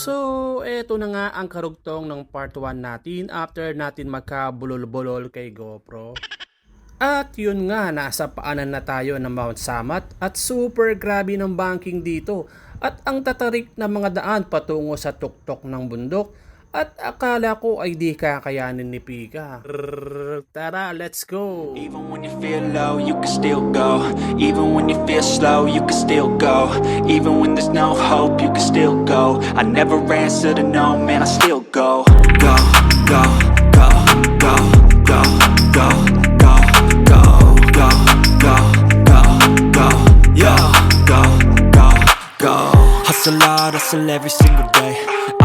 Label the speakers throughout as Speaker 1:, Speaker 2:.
Speaker 1: So, eto na nga ang karugtong ng part 1 natin after natin magkabulol-bulol kay GoPro. At yun nga, nasa paanan na tayo ng Mount Samat at super grabe ng banking dito. At ang tatarik na mga daan patungo sa tuktok ng bundok at akala ko ay di kakayanin ni Pika. Tara, let's go!
Speaker 2: Even when you feel low, you can still go. Even when you feel slow, you can still go. Even when there's no hope, you can still go. I never answer to no, man, I still go. Go, go, go, go, go, go, go, go, go, go, go, go, yo, go, go, go. Hustle hard, hustle every single day.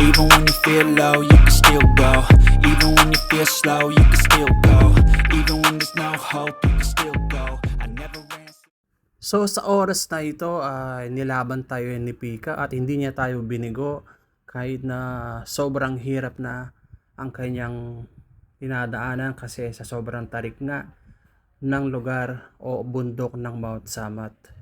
Speaker 2: even when you feel low, you can still go. Even when you feel slow, you can still go. Even when there's no hope, you can still go. I never ran.
Speaker 1: So sa oras na ito ay nilaban tayo ni Pika at hindi niya tayo binigo kahit na sobrang hirap na ang kanyang dinadaanan kasi sa sobrang tarik nga ng lugar o bundok ng Mount Samat.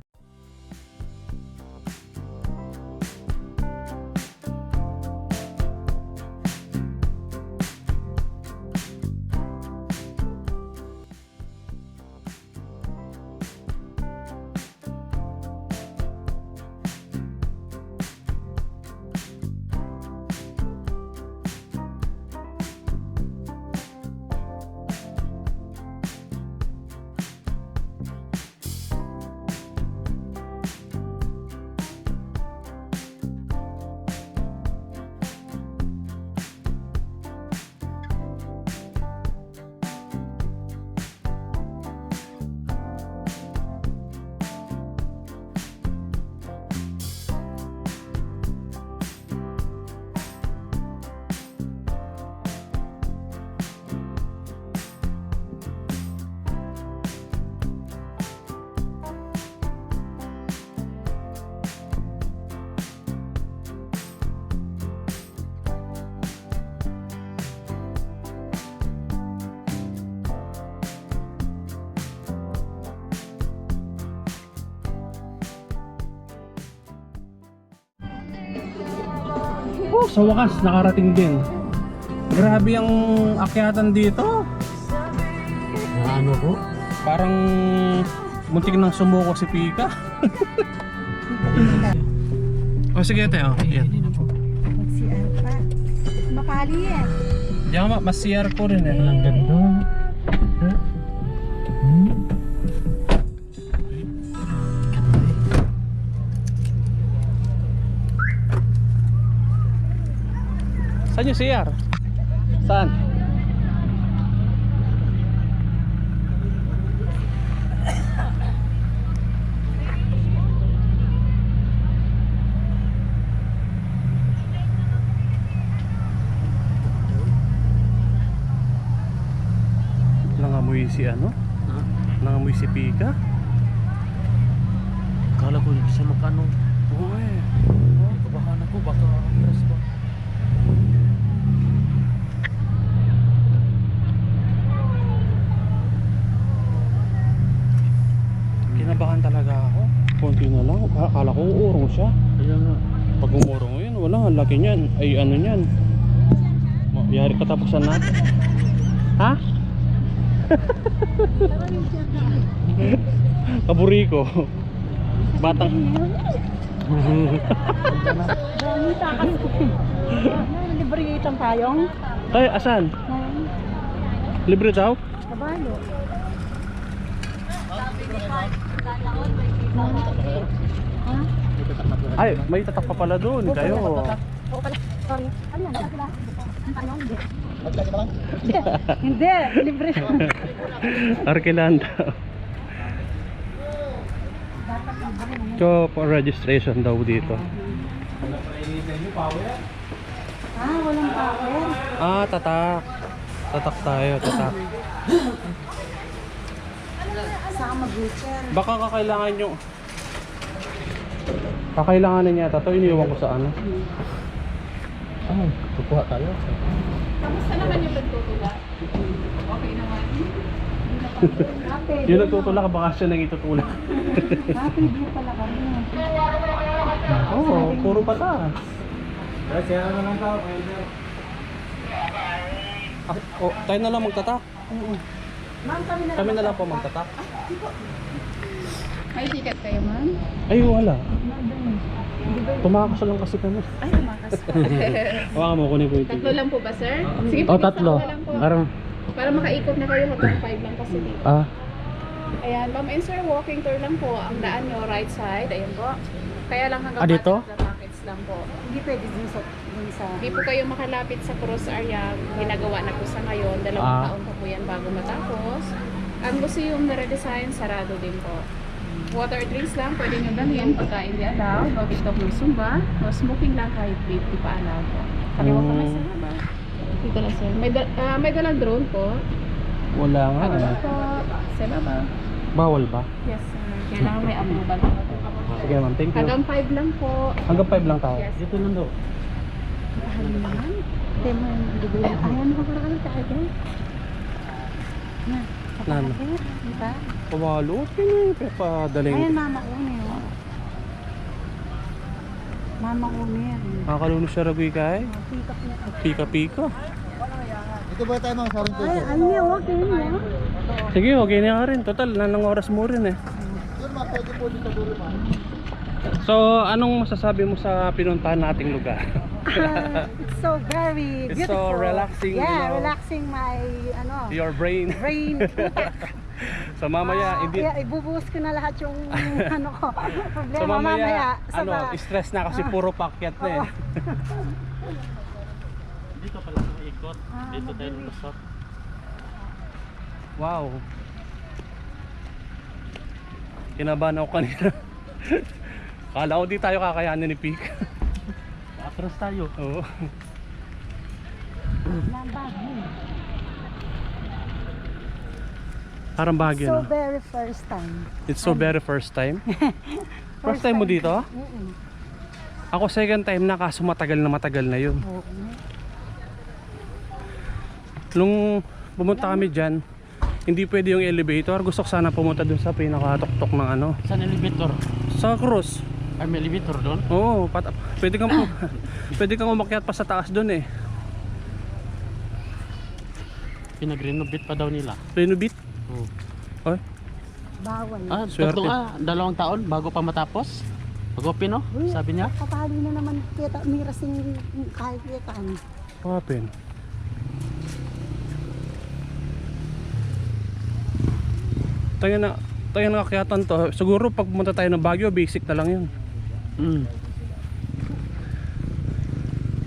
Speaker 1: Sa wakas nakarating din. Grabe ang akyatan dito.
Speaker 3: Ano po?
Speaker 1: Parang muntik nang sumuko si Pika. o sige ate, oh. Yan.
Speaker 4: Mag-CR pa. Mapali eh.
Speaker 1: Diyan ka ma, mas CR ko rin eh.
Speaker 3: Ang ganda.
Speaker 1: Saan yung CR? Saan? Nangamoy si ano?
Speaker 3: Ha?
Speaker 1: Nangamoy si Pika?
Speaker 3: Kala ko sa makano.
Speaker 1: Oo eh.
Speaker 3: Kabahan ako baka press ba.
Speaker 1: Kinabahan talaga ako. Konti na lang. Akala ko uurong siya.
Speaker 3: Kaya nga.
Speaker 1: Pag umurong yun, wala. Ang laki niyan. Ay ano niyan. Yari katapusan natin. Ha? Kaburiko. Batang.
Speaker 4: Dami takas ko. Libre itong payong?
Speaker 1: Ay, asan? Libre daw?
Speaker 4: Kabalo. Ha?
Speaker 1: Ay, may tatak pa pala doon. Kayo.
Speaker 4: Oo pala. Sorry. Ano yan? Ang payong, hindi. Hindi, libre.
Speaker 1: Arkilan daw. So, for registration daw dito.
Speaker 4: Ah, walang power.
Speaker 1: Ah, tatak. Tatak tayo, tatak.
Speaker 4: Saan mag-wheelchair?
Speaker 1: Baka kakailangan nyo. Kakailanganin niya ito. Iniwan ko sa ano.
Speaker 3: Ah, kukuha tayo.
Speaker 5: Kamusta naman yung pagtutula? Okay naman.
Speaker 1: Yung nagtutulak, baka siya nang itutulak.
Speaker 4: Happy view pala kami.
Speaker 1: Oo, oh, puro pata. Ah, oh, tayo na lang magtatak.
Speaker 4: Ma'am, kami na
Speaker 1: Kami na lang po magtatak.
Speaker 5: May ticket kayo, ma'am?
Speaker 1: Ay, wala. Tumakas lang kasi kami.
Speaker 5: Ay, tumakas pa.
Speaker 1: Hawakan mo, kunin ko yung
Speaker 5: Tatlo
Speaker 1: ticket.
Speaker 5: lang po ba, sir? Sige po,
Speaker 3: Oh, tatlo.
Speaker 5: lang po.
Speaker 3: Parang,
Speaker 5: Para makaikot na kayo hanggang 5 lang kasi dito.
Speaker 1: Ah,
Speaker 5: Ayan, ma'am and sir, walking tour lang po. Ang daan nyo, right side. Ayan po. Kaya lang hanggang
Speaker 3: Ah, dito?
Speaker 5: the packets lang po.
Speaker 4: Hindi pwede dun sa... Dun sa...
Speaker 5: Hindi po kayo makalapit sa cross area. Ginagawa na po sa ngayon. Dalawang
Speaker 3: Ah.
Speaker 5: taon pa po yan bago matapos. Ang museum na redesign, sarado din po. Water drinks lang, pwede nyo dalhin pagka hindi allow. No TikTok ng Zumba. No smoking lang kahit vape, di pa allow po. Kaliwa pa may
Speaker 1: Mm.
Speaker 5: saraba. Dito lang sir. May, da- ah, may dalang drone po.
Speaker 1: wala nga.
Speaker 5: Ano
Speaker 1: eh.
Speaker 5: po? Sa baba.
Speaker 1: Bawal ba?
Speaker 5: Yes sir. Kailangan may approval.
Speaker 1: Sige ma'am, thank you.
Speaker 5: Hanggang 5 lang po.
Speaker 1: Hanggang 5 lang tayo.
Speaker 5: Yes.
Speaker 3: dito lang daw.
Speaker 5: Mahal naman.
Speaker 4: Mo yung bibili. Ayan, makakaraan tayo dyan. Na,
Speaker 1: Nano?
Speaker 4: kapatid, di ba?
Speaker 1: Pabalo,
Speaker 4: Ayan,
Speaker 1: pinapadaling.
Speaker 4: mama Unir. Mama Unir.
Speaker 1: Makakalunod siya ragoy kay.
Speaker 4: Pick up niya.
Speaker 1: Pika-pika.
Speaker 4: Ay, ay niya, okay niya.
Speaker 1: Sige, okay na nga rin. Total, nanang oras mo rin eh. So, anong masasabi mo sa pinuntahan nating lugar?
Speaker 4: It's so very
Speaker 1: It's so
Speaker 4: beautiful.
Speaker 1: relaxing, you
Speaker 4: Yeah,
Speaker 1: know.
Speaker 4: relaxing my, ano,
Speaker 1: Your brain.
Speaker 4: brain.
Speaker 1: so mamaya,
Speaker 4: Ah,
Speaker 1: hindi...
Speaker 4: yeah, ibubuhos ko na lahat yung, ano ko, problema
Speaker 1: So mamaya,
Speaker 4: mamaya. sa
Speaker 1: ano,
Speaker 4: ba-
Speaker 1: stress na kasi puro pakyat na eh.
Speaker 3: Dito pala sa ikot.
Speaker 4: Ah,
Speaker 3: Dito tayo lusot.
Speaker 1: Wow. Kinabahan ako kanina. Kala ko di tayo kakayanin ni Peak.
Speaker 3: Atras tayo.
Speaker 1: Oo. Parang bagyo
Speaker 4: So
Speaker 1: no?
Speaker 4: very first time.
Speaker 1: It's so very first time. First time mo dito?
Speaker 4: Mm-mm.
Speaker 1: Ako second time na kaso matagal na matagal na yun.
Speaker 4: Oo.
Speaker 1: Nung pumunta kami dyan, hindi pwede yung elevator. Gusto ko sana pumunta dun sa pinakatuktok ng ano.
Speaker 3: Saan elevator?
Speaker 1: Sa cross.
Speaker 3: Ay, may elevator doon?
Speaker 1: Oo, pat pwede kang pwede kang umakyat pa sa taas dun eh.
Speaker 3: Pinag-renovate pa daw nila.
Speaker 1: Renovate.
Speaker 3: Oh.
Speaker 1: Oy,
Speaker 4: Bawal.
Speaker 3: Ah,
Speaker 1: Swerte.
Speaker 3: tatlong, ah, dalawang taon bago pa matapos. Mag-open, no?
Speaker 4: Uy,
Speaker 3: Sabi niya.
Speaker 4: Kapali na naman kita, mirasing kahit kita.
Speaker 1: what happened? Tayo na, tayo na kakyatan to. Siguro pag pumunta tayo ng Baguio, basic na lang yun.
Speaker 3: Mm.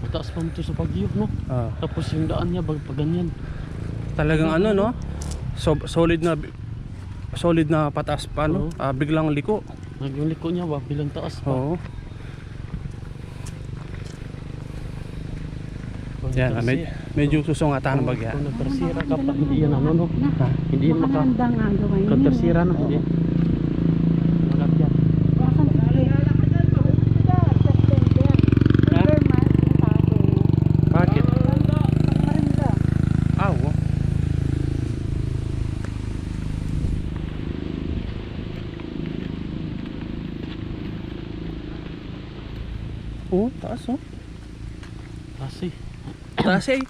Speaker 3: Mataas pa mo to sa Baguio, no?
Speaker 1: Ah,
Speaker 3: Tapos yung daan niya, pag, pag ganyan.
Speaker 1: talagang ano no? So, solid na solid na pataas pa no?
Speaker 3: Oo.
Speaker 1: Ah, biglang liko.
Speaker 3: Yung liko niya, wag bilang taas pa.
Speaker 1: Oo. Yan, ah, med- medyo susungatan ng bagya.
Speaker 3: Kung nagtarsira ka pa, hindi yan ano, no? Hindi yan maka...
Speaker 4: Makananda nga gawin.
Speaker 3: Kung tarsira, no? Hindi. Malapyan.
Speaker 1: Bakit? Ah, oo. Oh, taas oh.
Speaker 3: Kasi.
Speaker 1: Eh.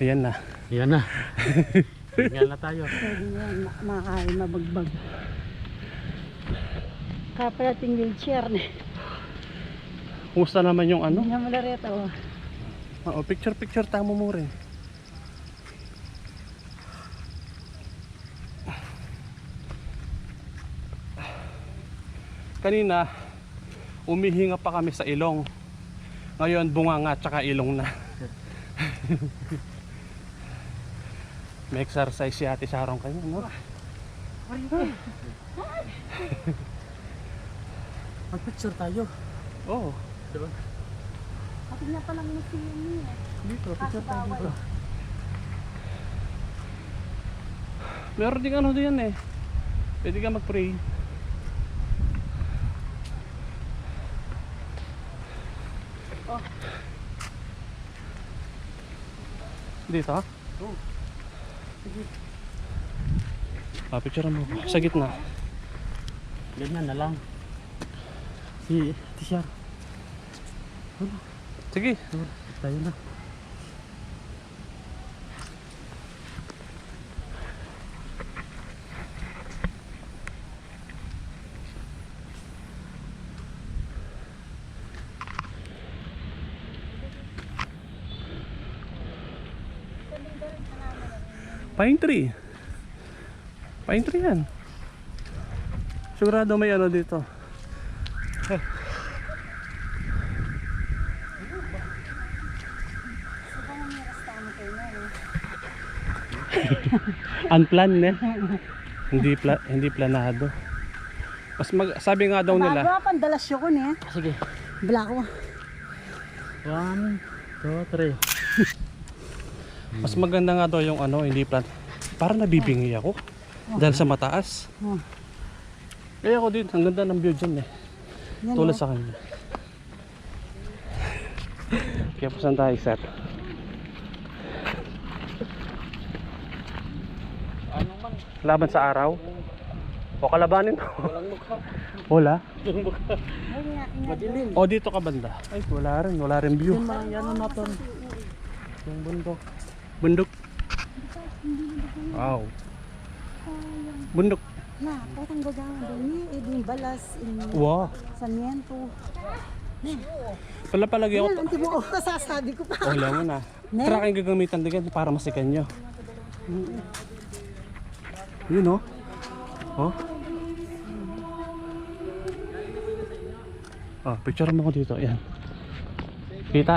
Speaker 1: Ayan na.
Speaker 3: Yan na. Tingnan na tayo.
Speaker 4: Pwede yan, ma- makakain mabagbag. Kaparating wheelchair na.
Speaker 1: Kumusta naman yung ano?
Speaker 4: Hindi na mula rito. oh.
Speaker 1: Oh, picture picture tamo mo rin. Kanina, umihinga pa kami sa ilong. Ngayon, bunganga tsaka ilong na. May exercise si Ate Sarong kanya, no?
Speaker 3: Mag-picture tayo.
Speaker 1: Oo.
Speaker 3: Diba?
Speaker 4: Pati nga palang museum niya.
Speaker 3: Dito, picture tayo dito.
Speaker 1: Meron ding ano diyan eh. Pwede ka mag-pray. Dito? Oo. Ah, picture mo. Sa gitna.
Speaker 3: Ganyan na lang. Si Tishar.
Speaker 1: Sige.
Speaker 3: Tayo na.
Speaker 1: Pine tree. Pine tree yan. Sigurado may ano dito. Unplanned eh. hindi pla hindi planado. Mas mag sabi nga daw nila.
Speaker 4: Bago pandalas yun ko niya.
Speaker 3: Sige.
Speaker 4: Bala ko.
Speaker 3: One, two, three.
Speaker 1: Mas maganda nga daw yung ano, hindi plan. Parang nabibingi ako. Dahil sa mataas.
Speaker 4: Oh.
Speaker 1: Kaya ako din, ang ganda ng view dyan eh.
Speaker 4: Yan
Speaker 1: Tulad
Speaker 4: oh.
Speaker 1: sa kanya. Kaya po saan tayo, sir? Laban sa araw? O kalabanin to? Wala?
Speaker 3: Madilim.
Speaker 1: O dito ka banda? Ay, wala rin. Wala rin view.
Speaker 3: Yan na natin.
Speaker 1: Yung bundok. Bundok. Wow. Bundok.
Speaker 4: Na, patang gagawin doon ni Edwin Balas in
Speaker 1: Wow.
Speaker 4: Samiento.
Speaker 1: Pala palagi ako.
Speaker 4: Yan, anti mo ako kasasabi ko pa.
Speaker 1: Wala mo na.
Speaker 4: Ne?
Speaker 1: Kayong gagamitan din para masikan nyo. Yun oh. Oh. Oh, picture mo ko dito. Yan. Kita.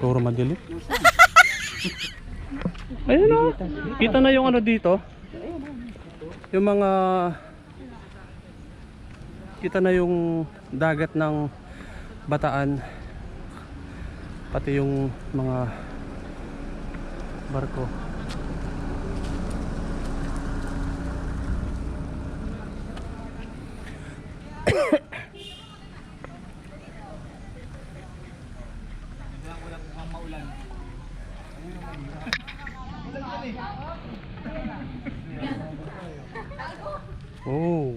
Speaker 1: Puro madilim. Ayun oh. Kita na yung ano dito. Yung mga kita na yung dagat ng Bataan pati yung mga barko Oh.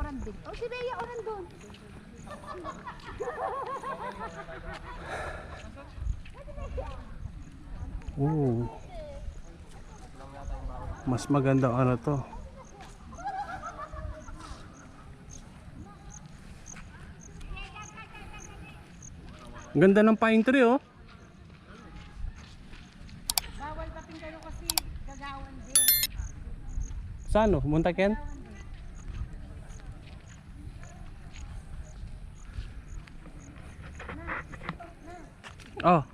Speaker 4: Kayo ng kuranding. Oh, si Bea, oh, nandun.
Speaker 1: Oh. Mas maganda ano to. Ang Ganda ng pine tree oh.
Speaker 4: Bawal kayo kasi gagawan din.
Speaker 1: Saan oh? Muntaken? Oh.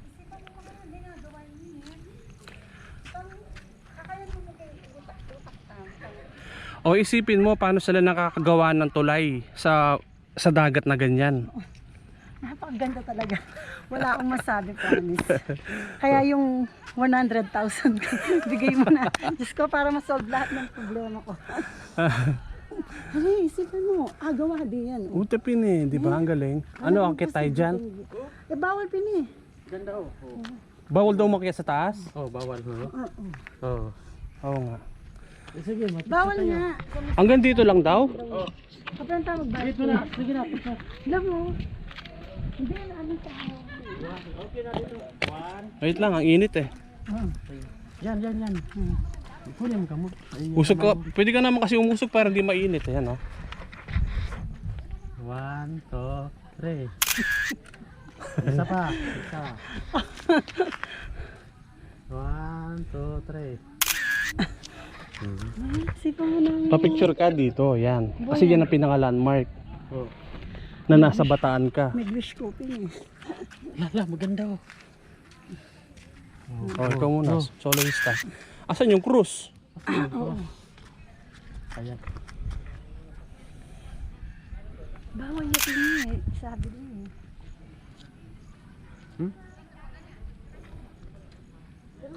Speaker 1: O isipin mo paano sila nakakagawa ng tulay sa sa dagat na ganyan.
Speaker 4: Napakaganda talaga. Wala akong masabi, promise. Kaya yung 100,000 ko, bigay mo na. Diyos ko, para masolve lahat ng problema ko. Hey, isipin mo, ah, gawa din yan.
Speaker 1: Utapin eh, di ba? Ang galing. Ano ang kitay dyan?
Speaker 4: Eh, bawal pin eh.
Speaker 3: Ganda oh. Oh,
Speaker 1: Bawal daw makiya sa taas?
Speaker 3: oh bawal ho.
Speaker 1: Oo. Oo nga.
Speaker 3: Eh, sige.
Speaker 4: Bawal nga.
Speaker 1: Hanggang dito lang daw?
Speaker 4: Kapag tawag ba?
Speaker 3: Dito na. Sige na. picture.
Speaker 4: Alam mo, hindi na ano sa
Speaker 1: Wait lang, ang init eh.
Speaker 4: Oo.
Speaker 3: Yan, yan, yan.
Speaker 4: Hmm.
Speaker 3: Kunin mo ka mo. Ay,
Speaker 1: Usog ka, pwede ka naman kasi umusog para hindi mainit. Ayan oh.
Speaker 3: One, two, three. Isa pa. Isa. One, two, three.
Speaker 4: Sipa mo na.
Speaker 1: Pa-picture ka dito, yan. Kasi yan ang pinaka-landmark
Speaker 3: Oh.
Speaker 1: na nasa bataan ka.
Speaker 4: May wish coping eh.
Speaker 3: Lala, maganda oh.
Speaker 1: Oh, ikaw muna, soloista. Asan yung cruise?
Speaker 3: Ayan.
Speaker 4: Bawal yakin niya eh. Sabi din eh.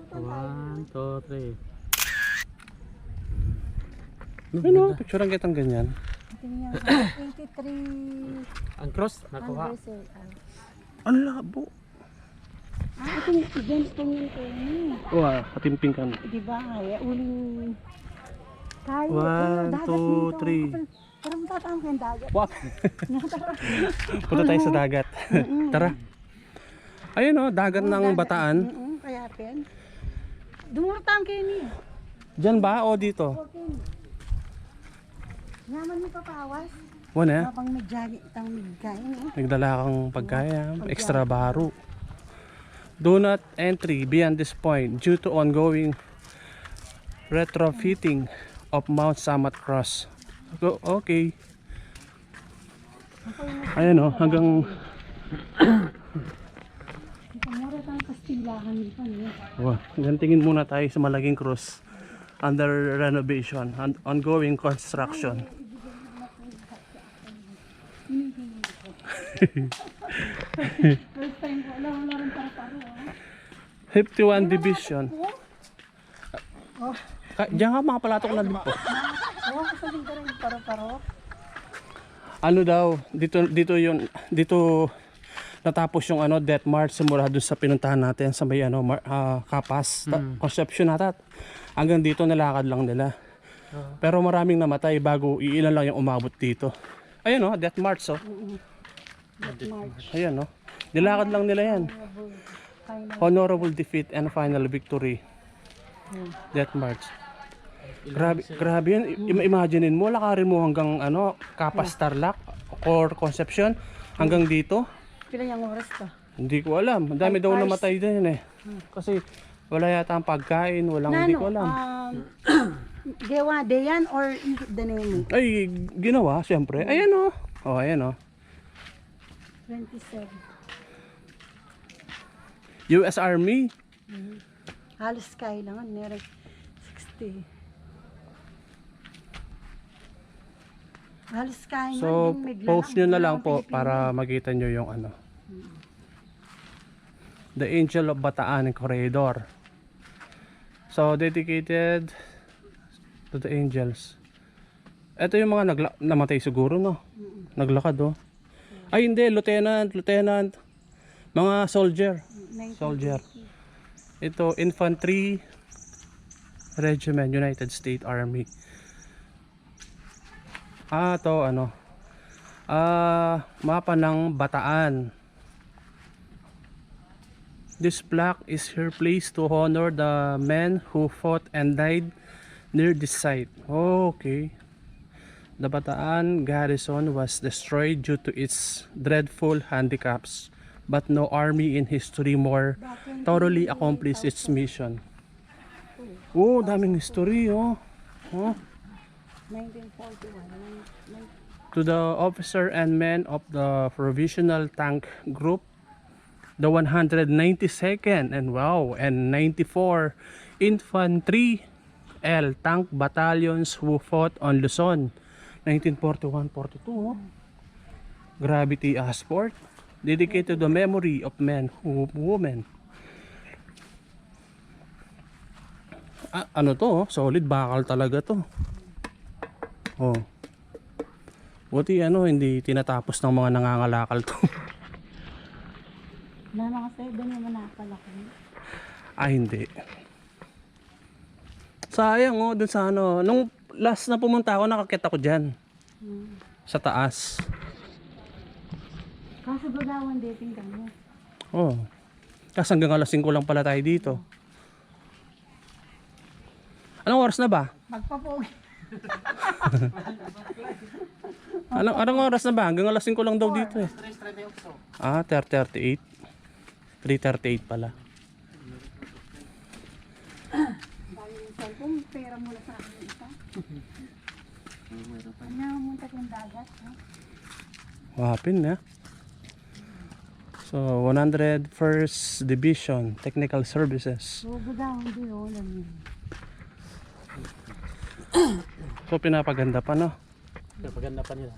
Speaker 3: One, two, three.
Speaker 1: Ano, picture ang kitang ganyan.
Speaker 4: Tingnan 83
Speaker 3: Ang cross, nakuha.
Speaker 4: anniversary. Ah,
Speaker 1: Ang labo.
Speaker 4: Ah, ito ganito yun ko ni.
Speaker 1: Oh, ah, katimping ka.
Speaker 4: Di ba? Uling kaya.
Speaker 1: One,
Speaker 4: eh,
Speaker 1: two, three.
Speaker 4: Parang- tatang kayong dagat.
Speaker 1: Wow. Punta tayo sa dagat. Tara. Ayun oh, dagat ng bataan.
Speaker 4: Mm kaya pen. Dumurtang.
Speaker 1: Diyan ba o dito?
Speaker 4: Yaman mo papawas.
Speaker 1: Wala.
Speaker 4: Habang may jagi itang migkain eh.
Speaker 1: Nagdala kang pagkaya, extra baro. Do not entry beyond this point due to ongoing retrofitting of Mount Samat Cross. Go, okay. Ayan oh, hanggang
Speaker 4: Kamura tayong kastilahan dito niya.
Speaker 1: oh, hanggang tingin muna tayo sa Malaging Cross under renovation and ongoing construction.
Speaker 4: First time ko, alam wala rin para-paro. ah.
Speaker 1: 51 Division.
Speaker 4: Oh,
Speaker 1: Ka, diyan ka mga palatok na dito.
Speaker 4: oh, kasaling ka rin para-paro.
Speaker 1: ano daw dito dito yung dito natapos yung ano death march simula doon sa pinuntahan natin sa may ano mar, ah, Kapas. Ta- Concepcion nata hanggang dito nalakad lang nila. Pero maraming namatay bago iilan lang yung umabot dito. Ayun oh death march oh. Ayan oh. Nilakad lang nila yan. Honorable defeat and final victory. Death march. Grabe, grabe yan. I- imaginein mo, lakarin mo hanggang ano, Kapas Tarlac or Concepcion hanggang dito.
Speaker 4: Pila yung oras to?
Speaker 1: Hindi ko alam. Ang dami daw
Speaker 4: hours.
Speaker 1: namatay din eh. Kasi wala yata ang pagkain, walang hindi ko alam.
Speaker 4: um, Dewa, Deyan or the name?
Speaker 1: Ay, ginawa, siyempre. Ayan oh. Oh, ayan oh.
Speaker 4: 27.
Speaker 1: US Army.
Speaker 4: Halos kailangan, meron 60. Halos kaya
Speaker 1: So, post nyo na lang po para makita nyo yung ano. The Angel of Bataan Corridor. So, dedicated to the angels. Ito yung mga nagla- namatay siguro, no? Naglakad, oh. Ay, hindi. Lieutenant, lieutenant. Mga soldier. Soldier. Ito, Infantry Regiment, United States Army. Ah, to ano. Ah, mapa ng Bataan. This plaque is here placed to honor the men who fought and died near this site. Oh, okay. The Bataan garrison was destroyed due to its dreadful handicaps, but no army in history more thoroughly accomplished its mission. Oh, daming history, oh. Oh.
Speaker 4: 1941.
Speaker 1: to the officer and men of the provisional tank group the 192nd and wow and 94 infantry L tank battalions who fought on Luzon 1941-42 oh. Gravity Sport dedicated to the memory of men who women ah, ano to solid bakal talaga to oh Buti ano, hindi tinatapos ng mga nangangalakal to.
Speaker 4: Na mga 7 naman napalaki.
Speaker 1: ah, hindi. Sayang oh, dun sa ano. Nung last na pumunta ako, nakakita ko dyan. Sa taas.
Speaker 4: Kaso bagawan dating kami.
Speaker 1: Oh. Kasi hanggang alas 5 lang pala tayo dito. Anong oras na ba?
Speaker 4: Magpapogi.
Speaker 1: Anong, anong oras na ba? Hanggang alas 5 lang daw dito eh. Ah, 3.38. 3.38 pala.
Speaker 4: Pera muna sa akin ito. Ano, munta yung dagat. No?
Speaker 1: Wapin na. So, 101st Division Technical Services.
Speaker 4: Bobo daw, hindi oh, alam yun.
Speaker 1: So, pinapaganda pa no?
Speaker 3: Napaganda pa nila.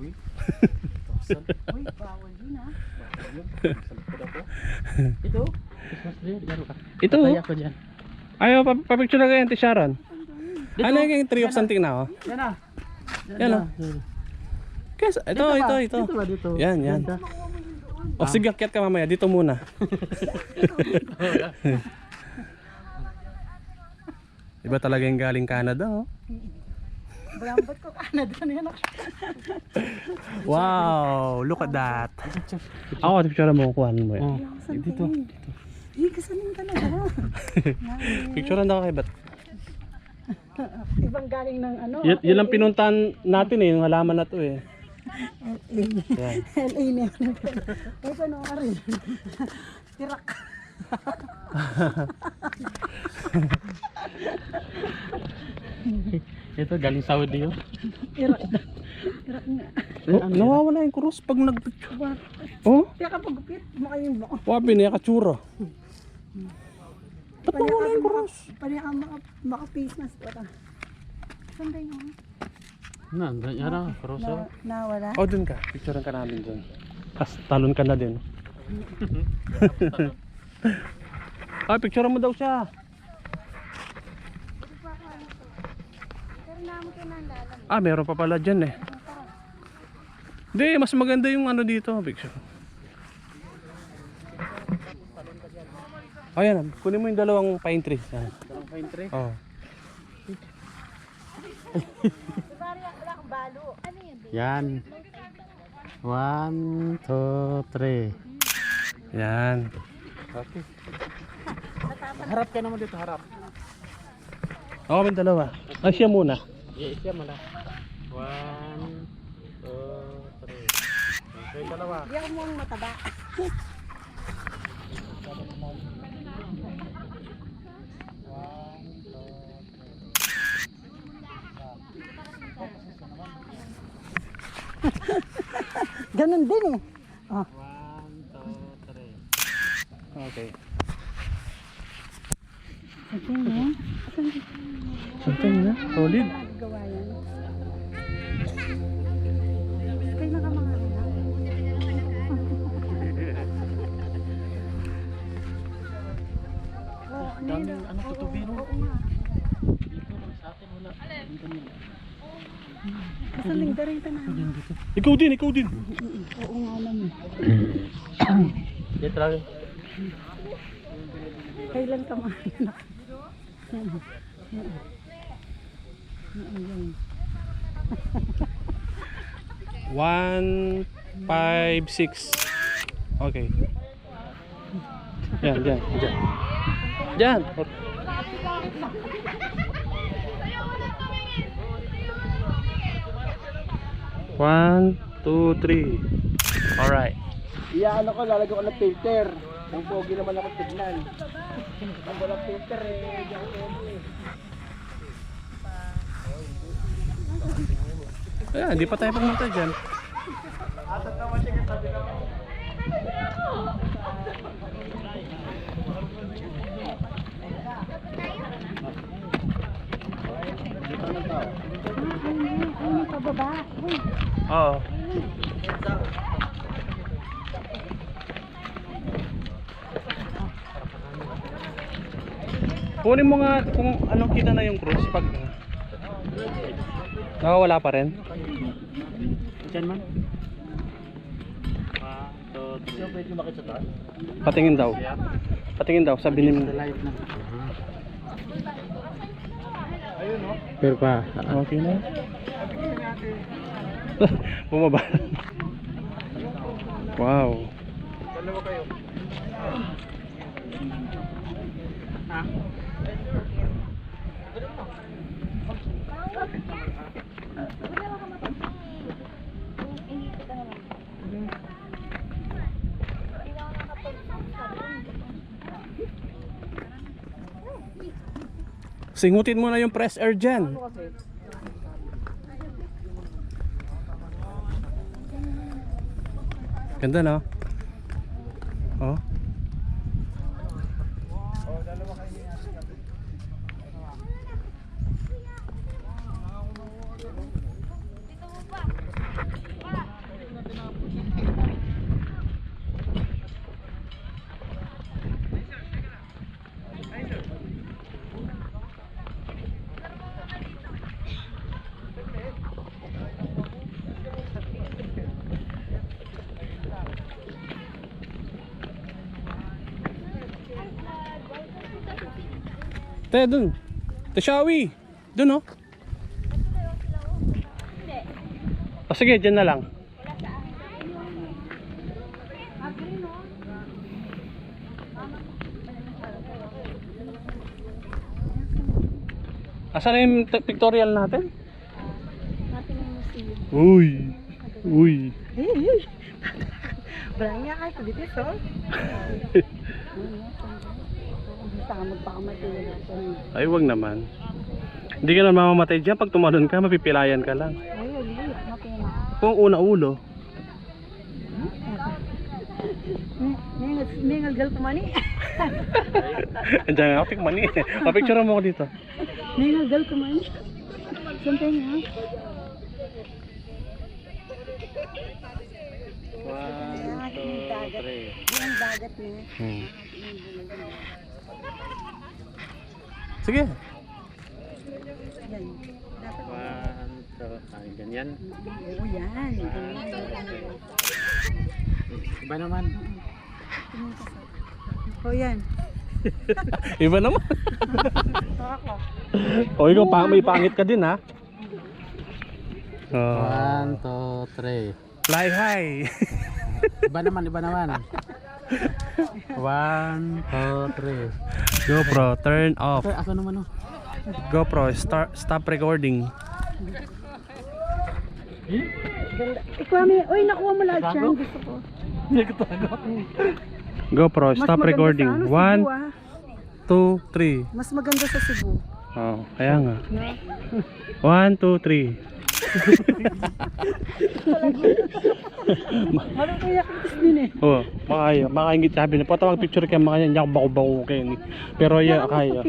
Speaker 4: Uy, bawal yun ah.
Speaker 3: Ito.
Speaker 1: Ito, ayaw, pa- papicture na kayo, Auntie Sharon. Ano yung tree of something na, oh?
Speaker 3: Yan na.
Speaker 1: Yan, oh. Kasi, ito, ito, ito.
Speaker 3: Dito ba dito?
Speaker 1: Yan, yan. O, sige, akyat ka mamaya. Dito muna. Iba talaga yung galing Canada, oh.
Speaker 4: Balambot ko Canada na yan.
Speaker 1: Wow, look at that. Ako, picture mo, kuhanin mo yan.
Speaker 3: Oh.
Speaker 4: Dito. Eh, kasanin talaga.
Speaker 1: Picture na kay Bat.
Speaker 4: Ibang galing ng ano.
Speaker 1: Yun, yun lang pinuntahan natin eh, yung halaman na to eh. Yan.
Speaker 4: LA na yan. Ay, paano ka rin? Tirak.
Speaker 3: Ito galing Saudi yun.
Speaker 4: Tirak na. Tirak na.
Speaker 1: Oh, nawawala yung krus pag nagpicture. Oh,
Speaker 4: Kaya kapag gupit, yung bako.
Speaker 1: wabi niya katsura. Ba't nawawala yung krus?
Speaker 4: Pwede ka maka, maka-face mask. Wala. Saan ba yun?
Speaker 3: Na, yan na. Kroso.
Speaker 4: Na, nawala.
Speaker 1: Oh, dun ka. Picturean ka namin dun. Tapos talon ka na din. ah, picture mo daw siya. Ah, meron pa pala dyan eh. Hindi, mas maganda yung ano dito, picture. Ayan, kunin mo yung dalawang pine tree. Yan.
Speaker 3: Dalawang pine tree.
Speaker 1: Oh.
Speaker 3: Yan. One, two, three.
Speaker 1: Yan.
Speaker 3: Okay. Harap ka naman dito, harap.
Speaker 1: Ako kami dalawa. Ah, siya muna.
Speaker 3: Yeah, isya mo lang. One, two, three. Okay, dalawa.
Speaker 4: Hindi ako mukhang mataba. Ganon din eh. Oh.
Speaker 1: Okay. Something na. Solid.
Speaker 4: Oh, ano
Speaker 3: tutubino.
Speaker 4: Oo nga.
Speaker 3: Dito lang sa atin, wala. Dito nila.
Speaker 4: Basta ka na.
Speaker 1: Ikaw din, ikaw din.
Speaker 4: Oo nga naman.
Speaker 3: Dito lang.
Speaker 4: Kailan ka mga anak?
Speaker 1: One, five, six. Okay. Yan, yan, yan. Yan. One, two, three. Alright.
Speaker 6: Iya ano ko, lalagyan ko ng filter. Ang pogi naman ako tignan. Ang walang filter eh, di ako eh.
Speaker 1: Ayan, hindi pa tayo pumunta dyan.
Speaker 4: Ano pababa? Uy,
Speaker 1: Oo. Kunin mo nga kung anong kita na yung cruise pag nakawala pa rin.
Speaker 3: Diyan man.
Speaker 1: Patingin daw. Patingin daw, sabi ni
Speaker 3: Live na. Pero pa.
Speaker 1: Okay na. Bumaba. wow. Singutin mo na yung press air dyan. Ganda no? Oh, dalawa kayo ni Ate Gabi. Dito mo pa. Pa. Te, dun. Te, Shawi. Dun, oh. O sige, dyan na lang. Asan na yung pictorial natin? Uy. Uy.
Speaker 4: Eh, eh. Barang nga Basta ka magpakamatulog.
Speaker 1: Ay, wag naman. Hindi ka na mamamatay dyan. Pag tumalon ka, mapipilayan ka lang.
Speaker 4: Ay, wali. Mapina.
Speaker 1: Kung una ulo.
Speaker 4: May ngalgal ko mani.
Speaker 1: Andiyan nga, pick money. Papicture mo ako dito.
Speaker 4: May ngalgal ko mani. Santay nga.
Speaker 3: One, two, three.
Speaker 4: Yung dagat niya.
Speaker 1: Hmm. Sige.
Speaker 3: One, two, ay, ganyan.
Speaker 4: Oo, yan.
Speaker 3: Iba naman.
Speaker 4: O yan.
Speaker 1: Iba naman. o ikaw, pa, may pangit ka din ha. Oh.
Speaker 3: One, two, three.
Speaker 1: Fly high.
Speaker 3: Iba naman, iba naman. One, two, three.
Speaker 1: GoPro, turn off.
Speaker 3: Ito, ako naman oh.
Speaker 1: GoPro, start, stop recording.
Speaker 4: Ikaw, may, uy, nakuha mo lahat yan. Gusto ko.
Speaker 1: GoPro,
Speaker 4: Mas
Speaker 1: stop recording.
Speaker 4: Ano,
Speaker 1: One,
Speaker 4: ah.
Speaker 1: two, three.
Speaker 4: Mas maganda sa Cebu.
Speaker 1: Oh, kaya nga. One, two, three.
Speaker 4: Parang kaya kitis din eh.
Speaker 1: Oh, makaya, makaingit sabi na. Patawag picture kaya makanya, hindi ako bako-bako kayo. Pero yeah, kaya.